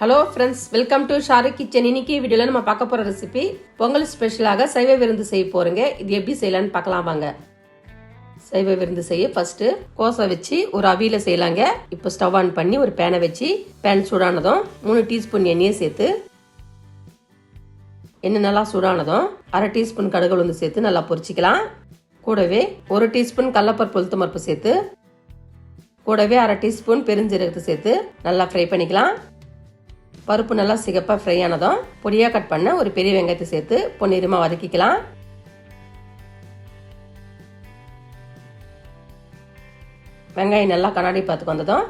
Hello friends welcome to Sharu kitchen இன்னைக்கு வீடியோவில் நம்ம பார்க்க போகிற ரெசிபி பொங்கல் ஸ்பெஷலாக சைவ விருந்து செய்ய போகிறோங்க இது எப்படி செய்யலான்னு பார்க்கலாம் வாங்க. சைவ விருந்து செய்ய ஃபர்ஸ்ட் கோசை வச்சு ஒரு அவியில செய்யலாங்க. இப்போ ஸ்டவ் ஆன் பண்ணி ஒரு பேனை வச்சு பேன் சூடானதும் மூணு டீஸ்பூன் எண்ணெயை சேர்த்து எண்ணெய் நல்லா சூடானதும் அரை டீஸ்பூன் கடுகு உளுந்து சேர்த்து நல்லா பொரிச்சிக்கலாம். கூடவே ஒரு டீஸ்பூன் கடலப்பருப்பு உளுத்தம் மருப்பு சேர்த்து கூடவே அரை டீஸ்பூன் பெருஞ்சீரகத்தை சேர்த்து நல்லா ஃப்ரை பண்ணிக்கலாம். பருப்பு நல்லா சிகப்பாக ஃப்ரை ஆனதும் பொடியாக கட் பண்ண ஒரு பெரிய வெங்காயத்தை சேர்த்து பொன்னிறமாக வதக்கிக்கலாம். வெங்காயம் நல்லா கண்ணாடி பார்த்துக்கு வந்ததும்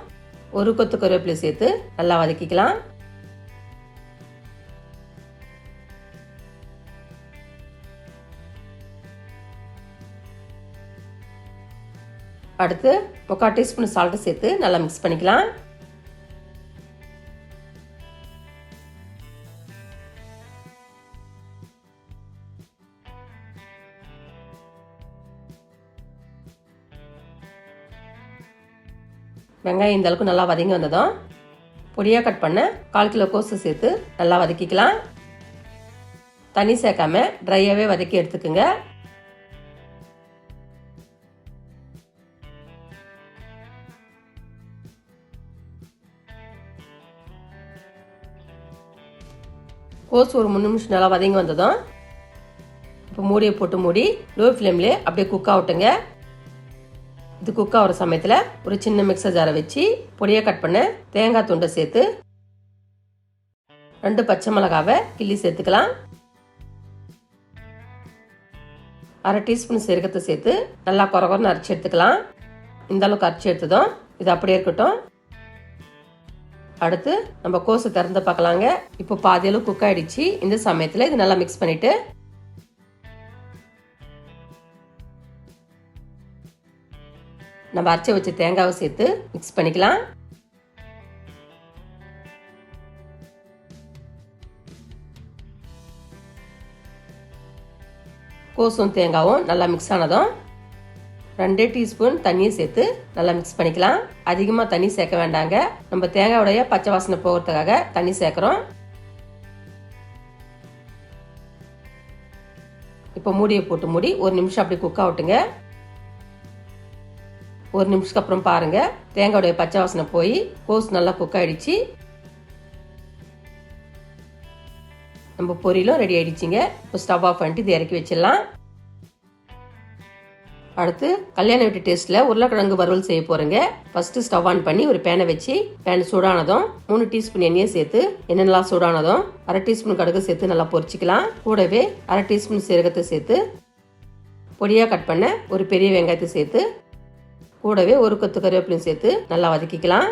ஒரு கொத்து கருவேப்பிலை சேர்த்து நல்லா வதக்கிக்கலாம். அடுத்து முக்கால் டீஸ்பூன் சால்ட்டு சேர்த்து நல்லா மிக்ஸ் பண்ணிக்கலாம். வெங்காயம் இந்த அளவுக்கு நல்லா வதங்கி வந்ததும் பொடியாக கட் பண்ண கால் கிலோ கோஸு சேர்த்து நல்லா வதக்கிக்கலாம். தண்ணி சேர்க்காம ட்ரையாகவே வதக்கி எடுத்துக்குங்க. கோஸ் ஒரு மூணு நிமிஷம் நல்லா வதங்கி வந்ததும் இப்போ மூடியை போட்டு மூடி லோ ஃப்ளேம்லேயே அப்படியே குக் ஆகட்டுங்க இது குக் ஆகிற சமயத்தில் ஒரு சின்ன மிக்சர் ஜாரை வச்சு பொடியாக கட் பண்ண தேங்காய் துண்டை சேர்த்து ரெண்டு பச்சை மிளகாவை கிள்ளி சேர்த்துக்கலாம். அரை டீஸ்பூன் சீரகத்தை சேர்த்து நல்லா குறகுறன்னு அரைச்சி எடுத்துக்கலாம். இந்த அளவுக்கு அரைச்சி எடுத்ததும் இது அப்படியே இருக்கட்டும். அடுத்து நம்ம கோஸை திறந்து பார்க்கலாங்க. இப்போ பாதி அளவு குக் ஆயிடுச்சு. இந்த சமயத்தில் இது நல்லா மிக்ஸ் பண்ணிட்டு நம்ம அரைச்சி வச்ச தேங்காவை சேர்த்து மிக்ஸ் பண்ணிக்கலாம். கோசும் தேங்காவும் நல்லா மிக்ஸ் ஆனதும் ரெண்டு டீஸ்பூன் தண்ணியை சேர்த்து நல்லா மிக்ஸ் பண்ணிக்கலாம். அதிகமாக தண்ணி சேர்க்க வேண்டாங்க. நம்ம தேங்காயோடைய பச்சை வாசனை போகிறதுக்காக தண்ணி சேர்க்குறோம். இப்போ மூடியை போட்டு மூடி ஒரு நிமிஷம் அப்படி குக் ஆகட்டுங்க ஒரு நிமிஷத்துக்கு அப்புறம் பாருங்க. தேங்காயுடைய பச்சை வாசனை போய் கோஸ் நல்லா குக் ஆயிடுச்சு. நம்ம பொரியலும் ரெடி ஆயிடுச்சுங்க. இப்போ ஸ்டவ் ஆஃப் பண்ணிட்டு இது இறக்கி வச்சிடலாம். அடுத்து கல்யாண வீட்டு டேஸ்ட்டில் உருளைக்கிழங்கு வறுவல் செய்ய போகிறேங்க ஃபஸ்ட்டு ஸ்டவ் ஆன் பண்ணி ஒரு பேனை வச்சு பேன் சூடானதும் மூணு டீஸ்பூன் எண்ணெயை சேர்த்து எண்ணெய் நல்லா சூடானதும் அரை டீஸ்பூன் கடுகு சேர்த்து நல்லா பொரிச்சிக்கலாம். கூடவே அரை டீஸ்பூன் சீரகத்தை சேர்த்து பொடியாக கட் பண்ண ஒரு பெரிய வெங்காயத்தை சேர்த்து கூடவே ஒரு கொத்து கருவேப்பிலையும் சேர்த்து நல்லா வதக்கிக்கலாம்.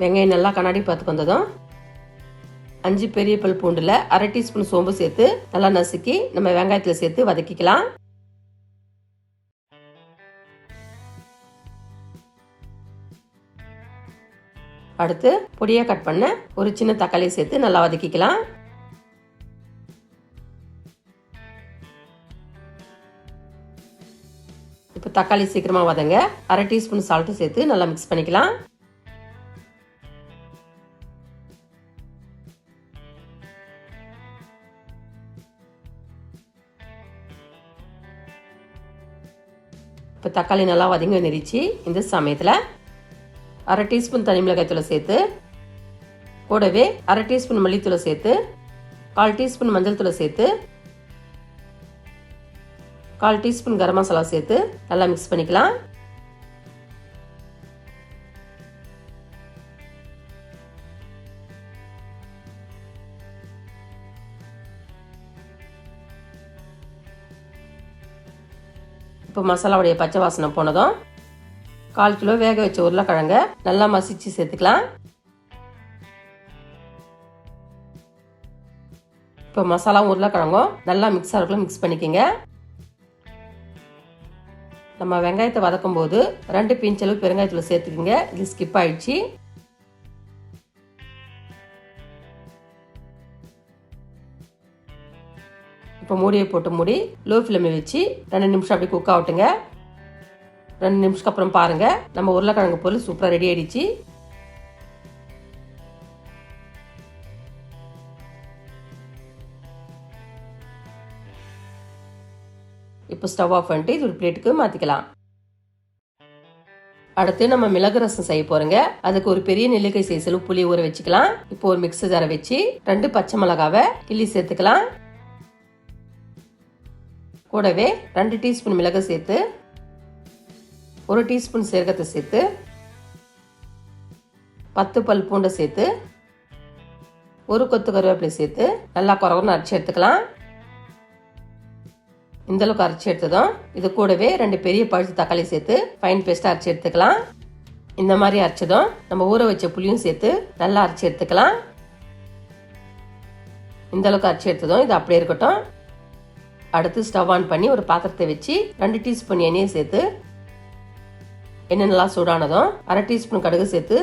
வெங்காயம் நல்லா கண்ணாடி பார்த்து வந்ததும் அஞ்சு பெரிய பல் பூண்டில் அரை டீஸ்பூன் சோம்பு சேர்த்து நல்லா நசுக்கி நம்ம வெங்காயத்தில் சேர்த்து வதக்கிக்கலாம். அடுத்து பொடியாக கட் பண்ண ஒரு சின்ன தக்காளி சேர்த்து நல்லா வதக்கிக்கலாம். இப்போ தக்காளி சீக்கிரமாக வதங்க அரை டீஸ்பூன் சால்ட்டு சேர்த்து நல்லா மிக்ஸ் பண்ணிக்கலாம். இப்போ தக்காளி நல்லா வதங்கி வந்துருச்சு இந்த சமயத்தில் அரை டீஸ்பூன் தனி மிளகாய்த்தூளை சேர்த்து கூடவே அரை டீஸ்பூன் மல்லித்தூளை சேர்த்து கால் டீஸ்பூன் மஞ்சள் தூளை சேர்த்து கால் டீஸ்பூன் கரம் மசாலா சேர்த்து நல்லா மிக்ஸ் பண்ணிக்கலாம். இப்போ மசாலாவுடைய பச்சை வாசனை போனதும் கால் கிலோ வேக வச்ச உருளைக்கிழங்க நல்லா மசிச்சு சேர்த்துக்கலாம். இப்போ மசாலாவும் உருளைக்கிழங்கும் நல்லா மிக்ஸ் ஆகிறக்குள்ள மிக்ஸ் பண்ணிக்கோங்க. நம்ம வெங்காயத்தை வதக்கும் போது ரெண்டு பிஞ்சளவு பெருங்காயத்தில் சேர்த்துக்குங்க. இது ஸ்கிப் ஆயிடுச்சு. இப்போ மூடியை போட்டு மூடி லோ ஃப்ளேமில் வச்சு ரெண்டு நிமிஷம் அப்படியே குக் ஆகட்டுங்க. ரெண்டு நிமிஷத்துக்கு அப்புறம் பாருங்க. நம்ம உருளைக்கிழங்கு பொருள் சூப்பராக ரெடி ஆயிடுச்சு. இப்போ ஸ்டவ் ஆஃப் பண்ணிட்டு இது ஒரு பிளேட்டுக்கு மாற்றிக்கலாம் அடுத்து நம்ம மிளகு ரசம் செய்ய போறோங்க. அதுக்கு ஒரு பெரிய நெல்லிக்காய் சைஸில் புளி ஊற வச்சுக்கலாம். இப்போ ஒரு மிக்சர் ஜாரை வச்சு ரெண்டு பச்சை மிளகாவை கிள்ளி சேர்த்துக்கலாம். கூடவே ரெண்டு டீஸ்பூன் மிளகு சேர்த்து ஒரு டீஸ்பூன் சீரகத்தை சேர்த்து பத்து பல் பூண்டை சேர்த்து ஒரு கொத்து கருவேப்பிலை சேர்த்து நல்லா குறவுன்னு அரைச்சி எடுத்துக்கலாம். இந்த அளவுக்கு அரைச்சி எடுத்ததும் இது கூடவே ரெண்டு பெரிய பழுத்து தக்காளி சேர்த்து ஃபைன் பேஸ்ட்டாக அரைச்சி எடுத்துக்கலாம். இந்த மாதிரி அரைச்சதும் நம்ம ஊற வச்ச புளியும் சேர்த்து நல்லா அரைச்சி எடுத்துக்கலாம். இந்த அளவுக்கு அரைச்சி எடுத்ததும் இது அப்படியே இருக்கட்டும். அடுத்து ஸ்டவ் ஆன் பண்ணி ஒரு பாத்திரத்தை வச்சு ரெண்டு டீஸ்பூன் எண்ணெயை சேர்த்து எண்ணெய் நல்லா சூடானதும் அரை டீஸ்பூன் கடுகு சேர்த்து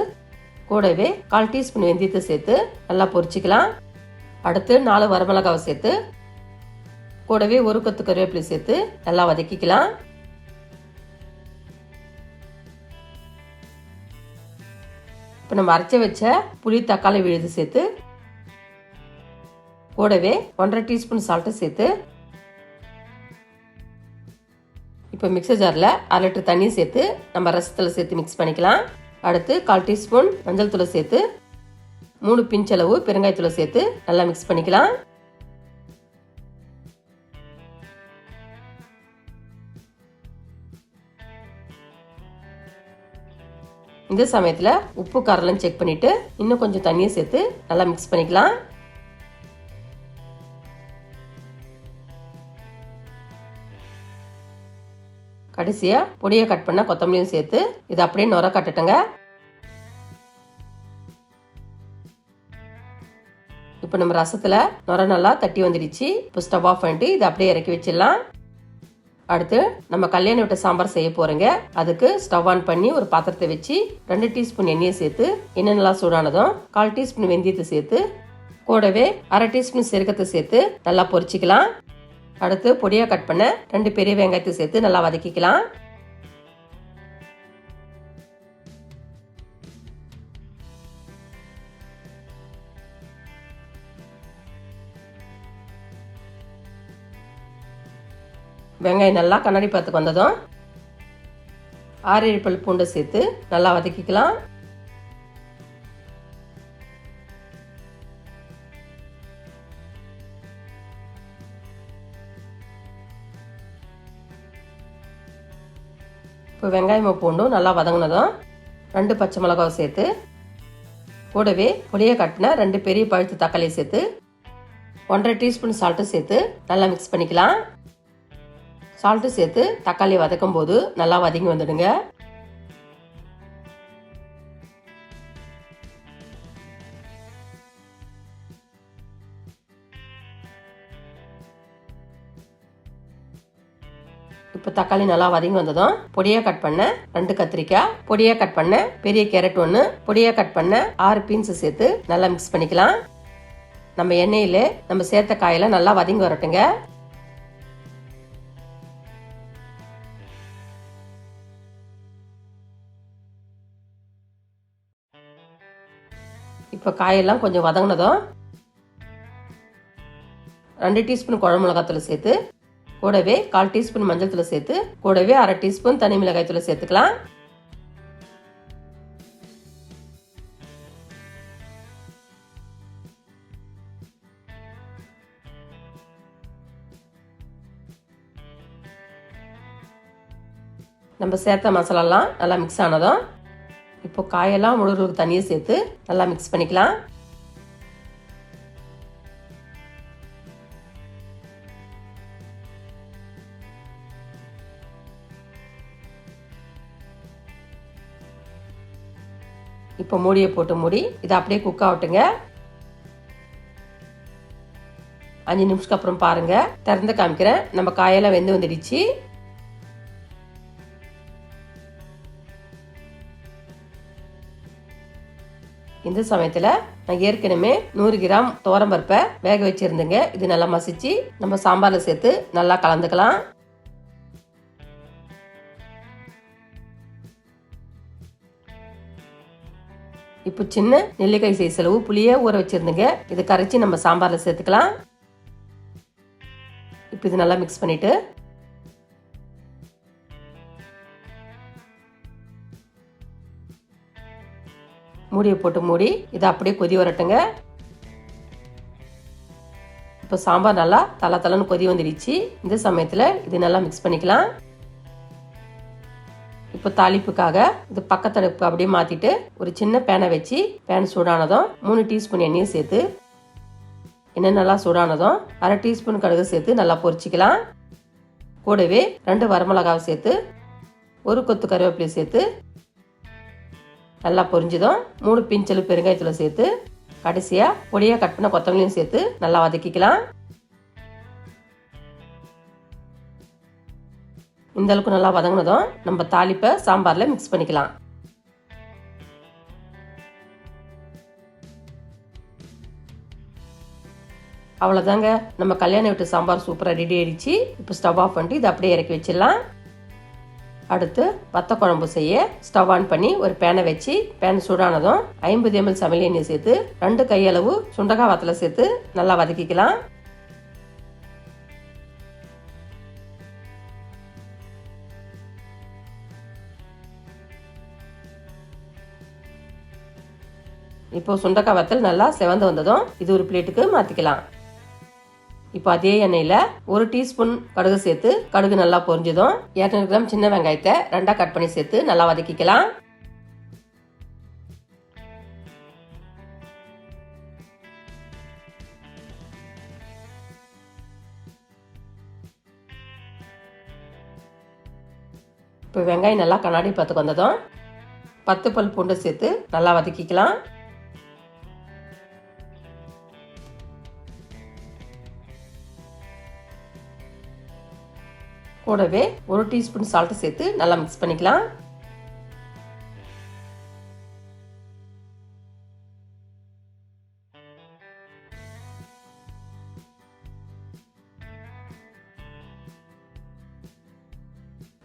கூடவே கால் டீஸ்பூன் வெந்தயத்தை சேர்த்து நல்லா பொரிச்சிக்கலாம். அடுத்து நாலு வரமிளகாவை சேர்த்து கூடவே ஒரு கொத்து கருவேப்பிலை சேர்த்து நல்லா வதக்கிக்கலாம். இப்போ நம்ம அரைச்சி வச்ச புளி தக்காளி விழுது சேர்த்து கூடவே ஒன்றரை டீஸ்பூன் சால்ட்டை சேர்த்து இப்போ மிக்சர் ஜாரில் அரை லிட்டர் தண்ணி சேர்த்து நம்ம ரசத்தில் சேர்த்து மிக்ஸ் பண்ணிக்கலாம். அடுத்து கால் டீஸ்பூன் மஞ்சள் தூளை சேர்த்து மூணு பிஞ்சளவு பெருங்காயத்தூளை சேர்த்து நல்லா மிக்ஸ் பண்ணிக்கலாம். இந்த சமயத்தில் உப்பு காரெல்லாம் செக் பண்ணிவிட்டு இன்னும் கொஞ்சம் தண்ணியை சேர்த்து நல்லா மிக்ஸ் பண்ணிக்கலாம். கடைசியாக பொடியை கட் பண்ண கொத்தமல்லியும் சேர்த்து இதை அப்படியே நுர கட்டட்டுங்க. இப்போ நம்ம ரசத்தில் நுர நல்லா தட்டி வந்துடுச்சு. இப்போ ஸ்டவ் ஆஃப் பண்ணிட்டு இதை அப்படியே இறக்கி வச்சிடலாம். அடுத்து நம்ம கல்யாண விட்ட சாம்பார் செய்ய போறோங்க. அதுக்கு ஸ்டவ் ஆன் பண்ணி ஒரு பாத்திரத்தை வச்சு ரெண்டு டீஸ்பூன் எண்ணெயை சேர்த்து எண்ணெய் நல்லா சூடானதும் கால் டீஸ்பூன் வெந்தயத்தை சேர்த்து கூடவே அரை டீஸ்பூன் செருக்கத்தை சேர்த்து நல்லா பொரிச்சிக்கலாம். அடுத்து பொடியாக கட் பண்ண ரெண்டு பெரிய வெங்காயத்தை சேர்த்து நல்லா வதக்கிக்கலாம். வெங்காயம் நல்லா கண்ணாடி பார்த்துக்கு வந்ததும் ஆறு ஏழு பல் பூண்டை சேர்த்து நல்லா வதக்கிக்கலாம். பூண்டும் நல்லா வதங்கினதும் ரெண்டு பச்சை மிளகாவை சேர்த்து கூடவே புளியை கட்டின ரெண்டு பெரிய பழுத்து தக்காளியை சேர்த்து ஒன்றரை டீஸ்பூன் சால்ட்டும் சேர்த்து நல்லா மிக்ஸ் பண்ணிக்கலாம். சால்ட்டு சேர்த்து தக்காளி வதக்கும் போது நல்லா வதங்கி வந்துடுங்க. இப்போ தக்காளி நல்லா வதங்கி வந்ததும் பொடியாக கட் பண்ண. ரெண்டு கத்திரிக்காய் பொடியாக கட் பண்ண. பெரிய கேரட் ஒன்று பொடியாக கட் பண்ண. ஆறு பீன்ஸ் சேர்த்து நல்லா மிக்ஸ் பண்ணிக்கலாம். நம்ம எண்ணெயில் நம்ம சேர்த்த காயெல்லாம் நல்லா வதங்கி வரட்டுங்க. இப்போ காயெல்லாம் கொஞ்சம் வதங்கினதும் ரெண்டு டீஸ்பூன் குழம்பு மிளகாத்தூள் சேர்த்து கூடவே கால் டீஸ்பூன் மஞ்சள் தூள் சேர்த்து கூடவே அரை டீஸ்பூன் தனி மிளகாய் தூள் சேர்த்துக்கலாம். நம்ம சேர்த்த மசாலாலாம் நல்லா மிக்ஸ் ஆனதும் இப்போ காயெல்லாம் முழுவதுக்கு தண்ணியை சேர்த்து நல்லா மிக்ஸ் பண்ணிக்கலாம். இப்போ மூடியை போட்டு மூடி இதை அப்படியே குக் ஆகட்டுங்க. அஞ்சு நிமிஷத்துக்கு அப்புறம் பாருங்க. திறந்து காமிக்கிறேன். நம்ம காயெல்லாம் வெந்து வந்துடுச்சு. இந்த சமயத்தில் நான் ஏற்கனவே நூறு கிராம் துவரம்பருப்பை வேக வச்சிருந்தேங்க. இது நல்லா மசிச்சு நம்ம சாம்பாரில் சேர்த்து நல்லா கலந்துக்கலாம். இப்போ சின்ன நெல்லிக்காய் சைஸ் அளவு புளியே ஊற வச்சுருந்துங்க. இதை கரைச்சி நம்ம சாம்பாரில் சேர்த்துக்கலாம். இப்போ இது நல்லா மிக்ஸ் பண்ணிவிட்டு மூடியை போட்டு மூடி இதை அப்படியே கொதி வரட்டுங்க. இப்போ சாம்பார் நல்லா தலை தலைன்னு கொதி வந்துடுச்சு. இந்த சமயத்தில் இது நல்லா மிக்ஸ் பண்ணிக்கலாம். இப்போ தாளிப்புக்காக இது பக்கத்தடுப்பு அப்படியே மாற்றிட்டு ஒரு சின்ன பேனை வச்சு பேன் சூடானதும் மூணு டீஸ்பூன் எண்ணெயை சேர்த்து எண்ணெய் நல்லா சூடானதும் அரை டீஸ்பூன் கடுகு சேர்த்து நல்லா பொரிச்சிக்கலாம். கூடவே ரெண்டு வரமிளகாவை சேர்த்து ஒரு கொத்து கருவேப்பிலையை சேர்த்து நல்லா பொரிஞ்சதும் மூணு பிஞ்சல் பெருங்காயத்தில் சேர்த்து கடைசியாக பொடியாக கட் பண்ண கொத்தமல்லியும் சேர்த்து நல்லா வதக்கிக்கலாம். இந்த அளவுக்கு நல்லா வதங்கினதும் நம்ம தாளிப்பை சாம்பாரில் மிக்ஸ் பண்ணிக்கலாம். அவ்வளோதாங்க நம்ம கல்யாண வீட்டு சாம்பார் சூப்பராக ரெடி ஆயிடுச்சு. இப்போ ஸ்டவ் ஆஃப் பண்ணிட்டு இதை அப்படியே இறக்கி வச்சிடலாம். அடுத்து வத்த குழம்பு செய்ய ஸ்டவ் ஆன் பண்ணி ஒரு பேனை வச்சு பேன் சூடானதும் ஐம்பது எம்எல் சமையல் எண்ணெய் சேர்த்து ரெண்டு கையளவு சுண்டக்காய் வத்தலை சேர்த்து நல்லா வதக்கிக்கலாம். இப்போ சுண்டக்காய் வத்தல் நல்லா செவந்து வந்ததும் இது ஒரு பிளேட்டுக்கு மாற்றிக்கலாம் இப்போ அதே எண்ணெயில் ஒரு டீஸ்பூன் கடுகு சேர்த்து கடுகு நல்லா பொரிஞ்சதும் இரநூறு கிராம் சின்ன வெங்காயத்தை ரெண்டாக கட் பண்ணி சேர்த்து நல்லா வதக்கிக்கலாம். இப்போ வெங்காயம் நல்லா கண்ணாடி பத்துக்கு வந்ததும் பத்து பல் பூண்டு சேர்த்து நல்லா வதக்கிக்கலாம். கூடவே ஒரு டீஸ்பூன் சால்ட்டை சேர்த்து நல்லா மிக்ஸ் பண்ணிக்கலாம்.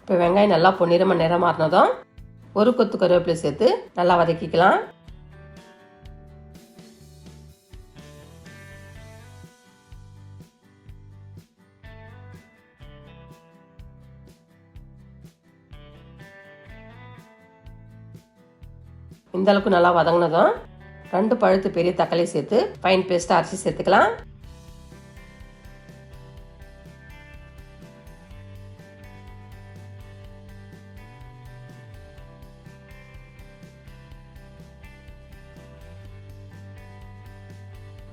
இப்போ வெங்காயம் நல்லா பொன்னிறமாக நிறமாறினதும் ஒரு கொத்து கருவேப்பிலை சேர்த்து நல்லா வதக்கிக்கலாம். இந்த அளவுக்கு நல்லா வதங்கினதும் ரெண்டு பழுத்து பெரிய தக்காளி சேர்த்து ஃபைன் பேஸ்ட்டாக அரைச்சி சேர்த்துக்கலாம்.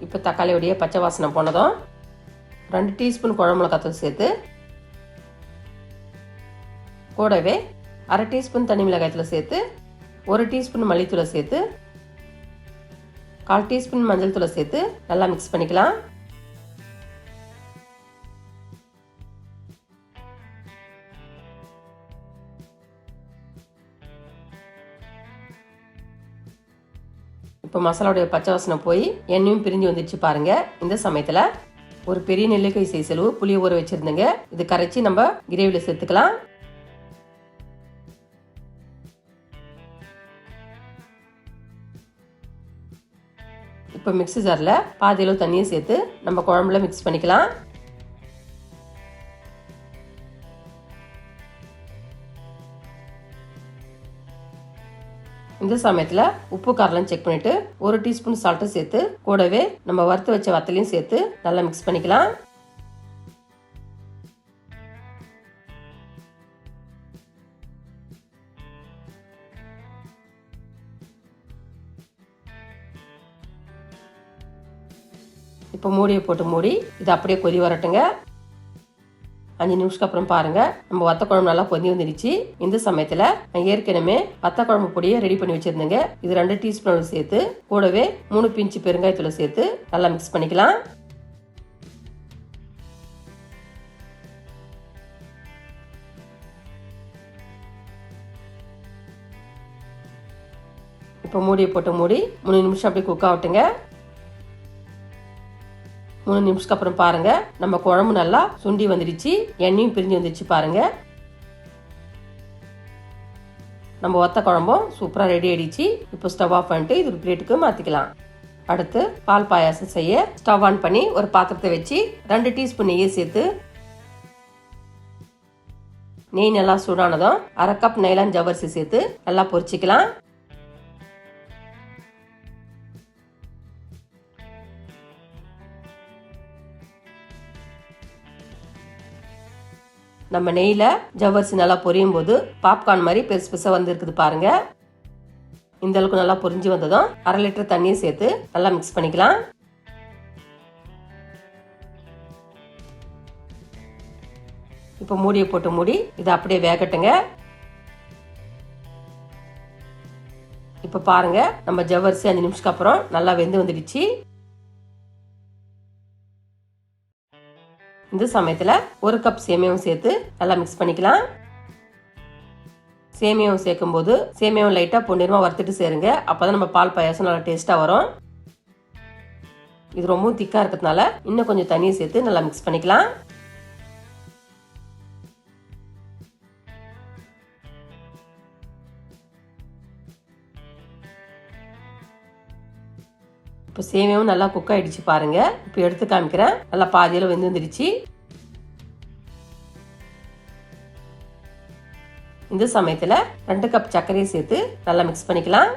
இப்போ தக்காளியுடைய பச்சை வாசனை போனதும் ரெண்டு டீஸ்பூன் குழம்புக்காத்தூள் சேர்த்து கூடவே அரை டீஸ்பூன் தனி மிளகாயத்தில் சேர்த்து ஒரு டீஸ்பூன் மல்லித்தூளை சேர்த்து கால் டீஸ்பூன் மஞ்சள் தூளை சேர்த்து நல்லா மிக்ஸ் பண்ணிக்கலாம். இப்போ மசாலாவுடைய பச்சை வாசனை போய் எண்ணெயும் பிரிஞ்சு வந்துடுச்சு பாருங்க. இந்த சமயத்தில் ஒரு பெரிய நெல்லிக்காய் சைஸ் அளவு புளியை ஊற வச்சிருந்தேங்க. இது கரைச்சி நம்ம கிரேவியில் சேர்த்துக்கலாம். இப்போ மிக்ஸி ஜாரில் பாதி அளவு தண்ணியை சேர்த்து நம்ம குழம்புல மிக்ஸ் பண்ணிக்கலாம். இந்த சமயத்தில் உப்பு காரெல்லாம் செக் பண்ணிட்டு ஒரு டீஸ்பூன் சால்ட்டை சேர்த்து கூடவே நம்ம வறுத்து வச்ச வத்தலையும் சேர்த்து நல்லா மிக்ஸ் பண்ணிக்கலாம். இப்போ மூடியை போட்டு மூடி இது அப்படியே கொதி வரட்டுங்க. அஞ்சு நிமிஷத்துக்கு அப்புறம் பாருங்க. நம்ம வத்த குழம்பு நல்லா கொதி வந்துருச்சு. இந்த சமயத்தில் நான் ஏற்கனவே வத்த குழம்பு பொடியை ரெடி பண்ணி வச்சிருந்தேங்க. இது ரெண்டு டீஸ்பூன் சேர்த்து கூடவே மூணு பிஞ்சு பெருங்காயத்தூளை சேர்த்து நல்லா மிக்ஸ் பண்ணிக்கலாம். இப்போ இப்போ மூடியை போட்டு மூடி மூணு நிமிஷம் அப்படியே குக் ஆகட்டுங்க. மூணு நிமிஷத்துக்கு அப்புறம் பாருங்க. நம்ம குழம்பு நல்லா சுண்டி வந்துடுச்சு. எண்ணெயும் பிரிஞ்சு வந்துடுச்சு பாருங்க. நம்ம ஒத்த குழம்பும் சூப்பராக ரெடி ஆயிடுச்சு. இப்போ ஸ்டவ் ஆஃப் பண்ணிட்டு இது ஒரு பிளேட்டுக்கு மாற்றிக்கலாம் அடுத்து பால் பாயாசம் செய்ய ஸ்டவ் ஆன் பண்ணி ஒரு பாத்திரத்தை வச்சு ரெண்டு டீஸ்பூன் நெய்யை சேர்த்து நெய் நல்லா சூடானதும் அரை கப் நைலான் ஜவரிசி சேர்த்து நல்லா பொரிச்சிக்கலாம். நம்ம நெய்யில் ஜவ்வரிசி நல்லா பொரியும் போது பாப்கார்ன் மாதிரி பெருசு பெருசாக வந்துருக்குது பாருங்க. இந்த அளவுக்கு நல்லா பொரிஞ்சு வந்ததும் அரை லிட்டர் தண்ணியை சேர்த்து நல்லா மிக்ஸ் பண்ணிக்கலாம். இப்போ மூடியை போட்டு மூடி இதை அப்படியே வேகட்டுங்க. இப்போ பாருங்க நம்ம ஜவ்வரிசி அஞ்சு நிமிஷத்துக்கு அப்புறம் நல்லா வெந்து வந்துடுச்சு. இந்த சமயத்தில் ஒரு கப் சேமியாவும் சேர்த்து நல்லா மிக்ஸ் பண்ணிக்கலாம். சேமியாவும் சேர்க்கும் போது சேமியாவும் லைட்டாக பொன்னிறமாக வறுத்துட்டு சேருங்க. அப்போ தான் நம்ம பால் பாயாசம் நல்லா டேஸ்ட்டாக வரும். இது ரொம்பவும் திக்காக இருக்கிறதுனால இன்னும் கொஞ்சம் தண்ணியை சேர்த்து நல்லா மிக்ஸ் பண்ணிக்கலாம். இப்போ சேமியாவும் நல்லா குக் ஆகிடுச்சு பாருங்கள் இப்போ எடுத்து காமிக்கிறேன். நல்லா பாதியில் வெந்து வந்துடுச்சு இந்த சமயத்தில் ரெண்டு கப் சர்க்கரையை சேர்த்து நல்லா மிக்ஸ் பண்ணிக்கலாம்.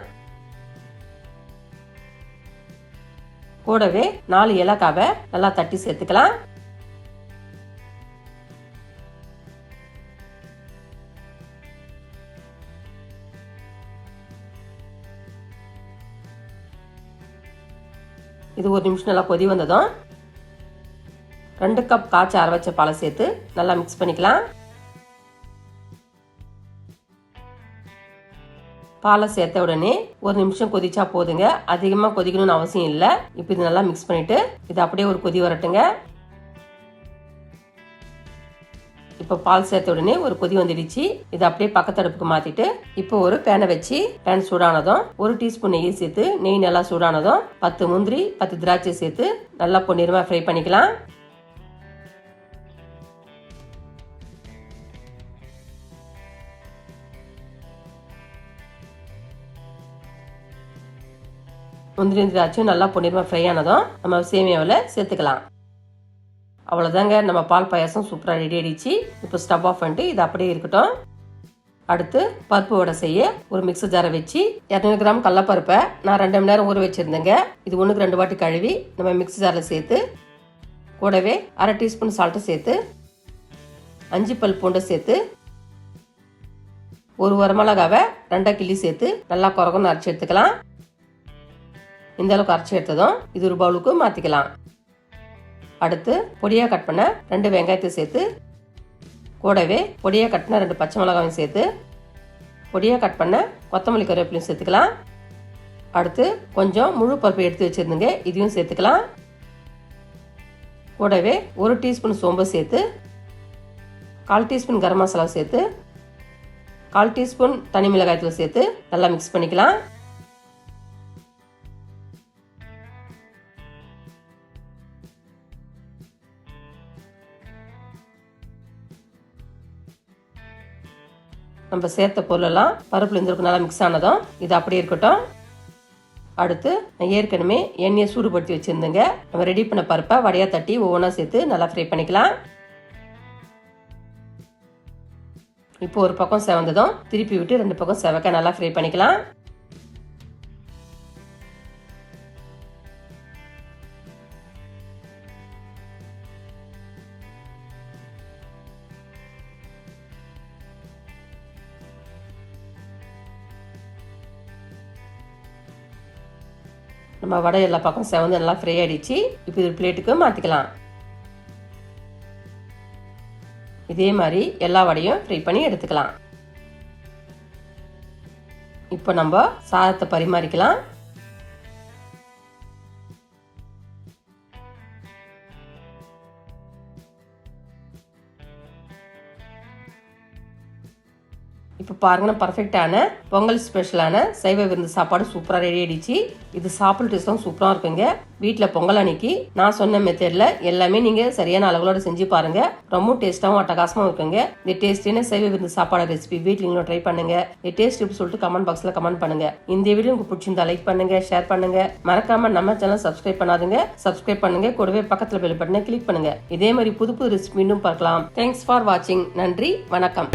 கூடவே நாலு ஏலக்காவை நல்லா தட்டி சேர்த்துக்கலாம். இது ஒரு நிமிஷம் நல்லா கொதி வந்ததும் ரெண்டு கப் காய்ச்சி அரை வச்ச பாலை சேர்த்து நல்லா மிக்ஸ் பண்ணிக்கலாம். பாலை சேர்த்த உடனே ஒரு நிமிஷம் கொதிச்சா போதுங்க. அதிகமாக கொதிக்கணும்னு அவசியம் இல்லை. இப்போ இது நல்லா மிக்ஸ் பண்ணிட்டு இது அப்படியே ஒரு கொதி வரட்டுங்க. இப்போ பால் சேர்த்த உடனே ஒரு கொதி வந்துடுச்சு. இது அப்படியே பக்கத்து அடுப்புக்கு மாத்திட்டு இப்போ ஒரு பேனை வச்சு பேன் சூடானதும் ஒரு டீஸ்பூன் நெய் சேர்த்து நெய் நல்லா சூடானதும் பத்து முந்திரி பத்து திராட்சை சேர்த்து நல்லா பொன்னிறமா ஃப்ரை பண்ணிக்கலாம். முந்திரி திராட்சையும் நல்லா பொன்னிறமா ஃப்ரை ஆனதும் நம்ம சேமியாவில் சேர்த்துக்கலாம். அவ்வளோதாங்க நம்ம பால் பாயாசம் சூப்பராக ரெடி ஆகிடுச்சு இப்போ ஸ்டவ் ஆஃப் பண்ணிட்டு இது அப்படியே இருக்கட்டும். அடுத்து பருப்பு வடை செய்ய ஒரு மிக்சர் ஜாரை வச்சு இரநூறு கிராம் கடலப்பருப்பை நான் ரெண்டு மணி நேரம் ஊற வச்சுருந்தேங்க. இது ஒன்றுக்கு ரெண்டு வாட்டி கழுவி நம்ம மிக்சர் ஜாரில் சேர்த்து கூடவே அரை டீஸ்பூன் சால்ட்டை சேர்த்து அஞ்சு பல் பூண்டை சேர்த்து ஒரு வரமிளகாவை ரெண்டாக கிள்ளி சேர்த்து நல்லா குறகுன்னு அரைச்சி எடுத்துக்கலாம். இந்த அளவுக்கு அரைச்சி எடுத்ததும் இது ஒரு பவுலுக்கு மாற்றிக்கலாம் அடுத்து பொடியாக கட் பண்ண ரெண்டு வெங்காயத்தை சேர்த்து கூடவே பொடியாக கட் பண்ண ரெண்டு பச்சை மிளகாயும் சேர்த்து பொடியாக கட் பண்ண கொத்தமல்லி கருவேப்பிலையும் சேர்த்துக்கலாம். அடுத்து கொஞ்சம் முழு பருப்பு எடுத்து வச்சுருந்துங்க இதையும் சேர்த்துக்கலாம். கூடவே ஒரு டீஸ்பூன் சோம்பு சேர்த்து கால் டீஸ்பூன் கரம் மசாலா சேர்த்து கால் டீஸ்பூன் தனி மிளகாய்த்தூள் சேர்த்து நல்லா மிக்ஸ் பண்ணிக்கலாம். நம்ம சேர்த்த பொருளெல்லாம் பருப்பில் இருந்திருக்கு நல்லா மிக்ஸ் ஆனதும் இது அப்படியே இருக்கட்டும். அடுத்து நான் ஏற்கனவே எண்ணெயை சூடுபடுத்தி வச்சுருந்தேங்க. நம்ம ரெடி பண்ண பருப்பை வடையாக தட்டி ஒவ்வொன்றா சேர்த்து நல்லா ஃப்ரை பண்ணிக்கலாம். இப்போ ஒரு பக்கம் செவந்ததும் திருப்பி விட்டு ரெண்டு பக்கம் செவக்க நல்லா ஃப்ரை பண்ணிக்கலாம். நம்ம வடை எல்லா பக்கம் செவந்து நல்லா ஃப்ரை ஆகிடுச்சு இப்போ இது பிளேட்டுக்கு மாற்றிக்கலாம் இதே மாதிரி எல்லா வடையும் ஃப்ரை பண்ணி எடுத்துக்கலாம். இப்போ நம்ம சாதத்தை பரிமாறிக்கலாம். இப்போ பாருங்கன்னா பர்ஃபெக்டான பொங்கல் ஸ்பெஷலான சைவ விருந்து சாப்பாடு சூப்பராக ரெடி ஆயிடுச்சு. இது சாப்பிட டேஸ்ட்லாம் சூப்பராக இருக்குங்க. வீட்டில் பொங்கல் அன்னைக்கு நான் சொன்ன மெத்தடில் எல்லாமே நீங்கள் சரியான அளவுகளோட செஞ்சு பாருங்க. ரொம்ப டேஸ்ட்டாகவும் அட்டகாசமாகவும் இருக்குங்க. இந்த டேஸ்டியான சைவ விருந்து சாப்பாடு ரெசிபி வீட்டில் நீங்களும் ட்ரை பண்ணுங்க. இந்த டேஸ்ட் எப்படி சொல்லிட்டு கமெண்ட் பாக்ஸில் கமெண்ட் பண்ணுங்க. இந்த வீடியோ உங்களுக்கு பிடிச்சிருந்தா லைக் பண்ணுங்க ஷேர் பண்ணுங்க. மறக்காம நம்ம சேனல் சப்ஸ்கிரைப் பண்ணாதுங்க. சப்ஸ்கிரைப் பண்ணுங்க. கூடவே பக்கத்தில் பெல் பட்டனை கிளிக் பண்ணுங்க. இதே மாதிரி புது புது ரெசிபி இன்னும் பார்க்கலாம். தேங்க்ஸ் ஃபார் வாட்சிங் நன்றி. வணக்கம்.